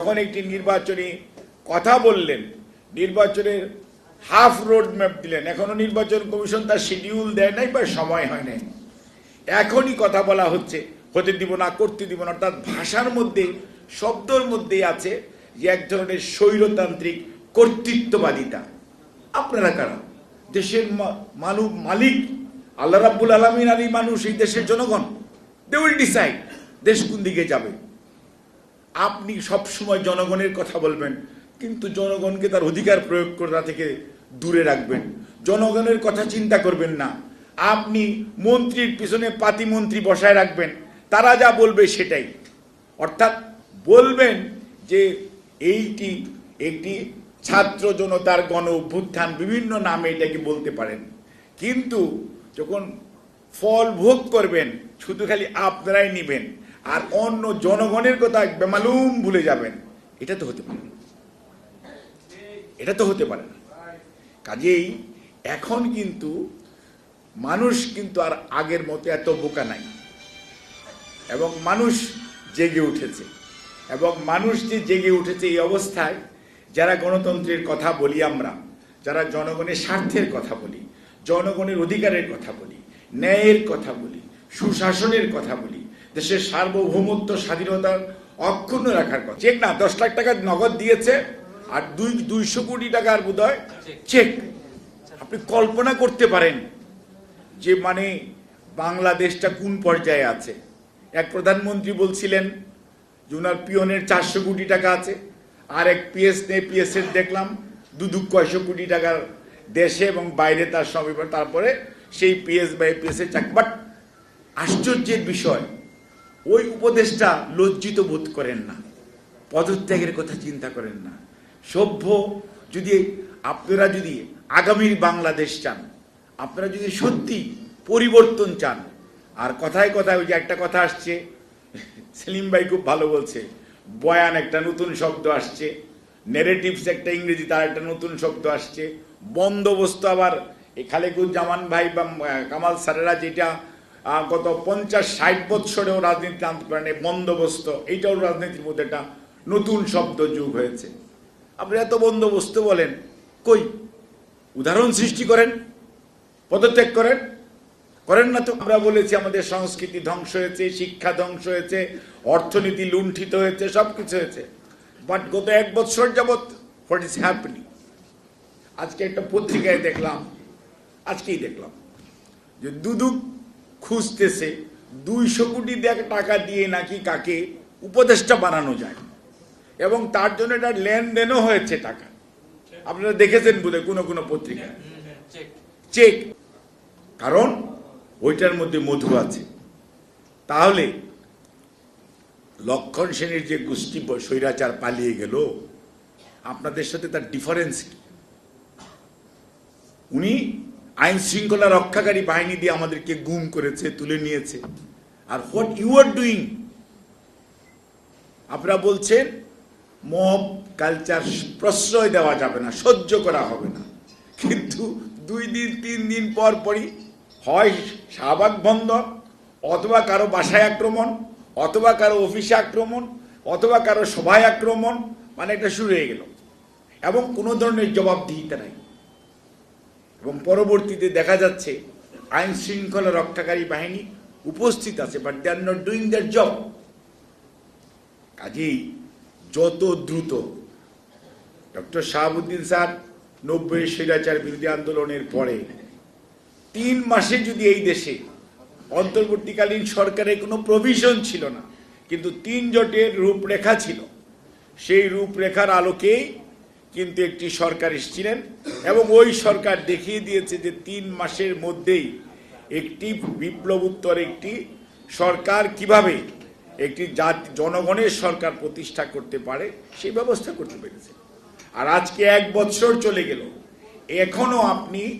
যখন একটি নির্বাচনী কথা বললেন, নির্বাচনের হাফ রোড ম্যাপ দিলেন, এখনও নির্বাচন কমিশন তার শিডিউল দেয় নাই বা সময় হয় নাই। এখনই কথা বলা হচ্ছে, হতে দিব না, করতে দিব না, অর্থাৎ ভাষার মধ্যে, শব্দর মধ্যেই আছে যে এক ধরনের স্বৈরতান্ত্রিক কর্তৃত্ববাদিতা। আপনারা কারা? দেশের মানুষ মালিক, আল্লাহ রাব্বুল আলমিন আলী মানুষ, এই দেশের জনগণ দে উইল ডিসাইড দেশ কোন দিকে যাবে। আপনি সব সময় জনগণের কথা বলবেন, কিন্তু জনগণকে তার অধিকার প্রয়োগ করা থেকে দূরে রাখবেন। জনগণের কথা চিন্তা করবেন না। আপনি মন্ত্রীর পিছনে পাতি মন্ত্রী বসায় রাখবেন, তারা যা বলবে সেটাই। অর্থাৎ বলবেন যে এইটি একটি ছাত্র জনতার গণ অভ্যুত্থান, বিভিন্ন নামে এটাকে বলতে পারেন। কিন্তু যখন ফল ভোগ করবেন, শুধু খালি আপনারাই নিবেন। আর অন্য জনগণের কথা বেমালুম ভুলে যাবেন। এটা তো হতে পারে। এটা তো হতে পারে না। কাজেই এখন কিন্তু মানুষ কিন্তু আর আগের মতো এত বোকা নাই। এবং মানুষ জেগে উঠেছে। এবং মানুষ যে জেগে উঠেছে এই অবস্থায়, যারা গণতন্ত্রের কথা বলি আমরা, যারা জনগণের স্বার্থের কথা বলি, জনগণের অধিকারের কথা বলি, ন্যায়ের কথা বলি, সুশাসনের কথা বলি দেশের সার্বভৌমত্ব, স্বাধীনতার অক্ষুণ্ণ রাখার কথা। চেক না, দশ লাখ টাকা নগদ দিয়েছে আর দুই, দুইশো কোটি টাকার বোধহয় চেক। আপনি কল্পনা করতে পারেন যে মানে বাংলাদেশটা কোন পর্যায়ে আছে। এক প্রধানমন্ত্রী বলছিলেন যে ওনার পিয়নের চারশো কোটি টাকা আছে। আর এক পিএস নেই পিএস এর দেখলাম দু দু কয়শো কোটি টাকার দেশে এবং বাইরে তার সবই তারপরে সেই পিএস বা পিএস এর চাকরি। বাট আশ্চর্যের বিষয় ওই উপদেশটা লজ্জিত বোধ করেন না। পদত্যাগের কথা চিন্তা করেন না। সভ্য, যদি আপনারা যদি আগামীর বাংলাদেশ চান, আপনারা যদি সত্যি পরিবর্তন চান, আর কথায় কথায় ওই যে একটা কথা আসছে, সেলিম ভাই খুব ভালো বলছে, বয়ান একটা নতুন শব্দ আসছে নেরেটিভস একটা ইংরেজি তার একটা নতুন শব্দ আসছে, বন্দোবস্ত আবার এই খালেকুজ্জামান ভাই বা কামাল স্যারেরা যেটা গত পঞ্চাশ ষাট বৎসরেও রাজনীতি আনতে পারেন, বন্দোবস্ত। এইটাও রাজনীতির মধ্যে একটা নতুন শব্দ যুগ হয়েছে। আপনি এত বন্দোবস্ত বলেন, কই? উদাহরণ সৃষ্টি করেন, পদত্যাগ করেন করেন না তো? আমরা বলেছি আমাদের সংস্কৃতি ধ্বংস হয়েছে, শিক্ষা ধ্বংস হয়েছে, অর্থনীতি লুণ্ঠিত হয়েছে সব কিছু হয়েছে। বাট গত এক বছর যাবৎ হোয়াট ইজ হ্যাপনিং আজকে একটা পত্রিকায় দেখলাম, আজকেই দেখলাম যে দুদুক খুঁজতেছে। দুইশো কোটি টাকা দিয়ে নাকি কাকে উপদেষ্টা বানানো যায়। এবং তার জন্য এটা লেনদেনও হয়েছে টাকা। আপনারা দেখেছেন বোধহয় কোনো কোনো পত্রিকায় চেক। কারণ ওইটার মধ্যে মধু আছে। তাহলে লক্ষণ সেনের যে গোষ্ঠী স্বৈরাচার পালিয়ে গেল, আপনাদের সাথে তার ডিফারেন্স কি? উনি আইন শৃঙ্খলা রক্ষাকারী বাহিনী দিয়ে আমাদেরকে গুম করেছে, তুলে নিয়েছে। আর হোয়াট ইউ আর ডুইং আপনারা বলছেন, মব কালচার প্রশ্রয় দেওয়া যাবে না, সহ্য করা হবে না। কিন্তু দুই দিন, তিন দিন পর পরই হয় শাহবাগ বন্ধ অথবা কারও বাসায় আক্রমণ, অথবা কারও অফিসে আক্রমণ, অথবা কারও সভায় আক্রমণ মানে এটা শুরু হয়ে গেল। এবং কোনো ধরনের জবাবদিহিতা নাই। এবং পরবর্তীতে দেখা যাচ্ছে আইন শৃঙ্খলা রক্ষাকারী বাহিনী উপস্থিত আছে but they are not doing their job কাজেই যত দ্রুত, ডক্টর শাহাবুদ্দিন স্যার নব্বই স্বৈরাচার বিরোধী আন্দোলনের পরে তিন মাসে যদি এই দেশে অন্তর্বর্তীকালীন সরকারের কোনো প্রভিশন ছিল না, কিন্তু তিন জোটের রূপরেখা ছিল, সেই রূপরেখার আলোকেই কিন্তু একটি সরকার এসেছিলেন এবং ওই সরকার দেখিয়ে দিয়েছে যে তিন মাসের মধ্যেই একটি বিপ্লব বিপ্লবোত্তর একটি সরকার কীভাবে একটি জাতি, জনগণের সরকার প্রতিষ্ঠা করতে পারে, সেই ব্যবস্থা করতে পেরেছে। আর আজকে এক বছর চলে গেল। এখনও আপনি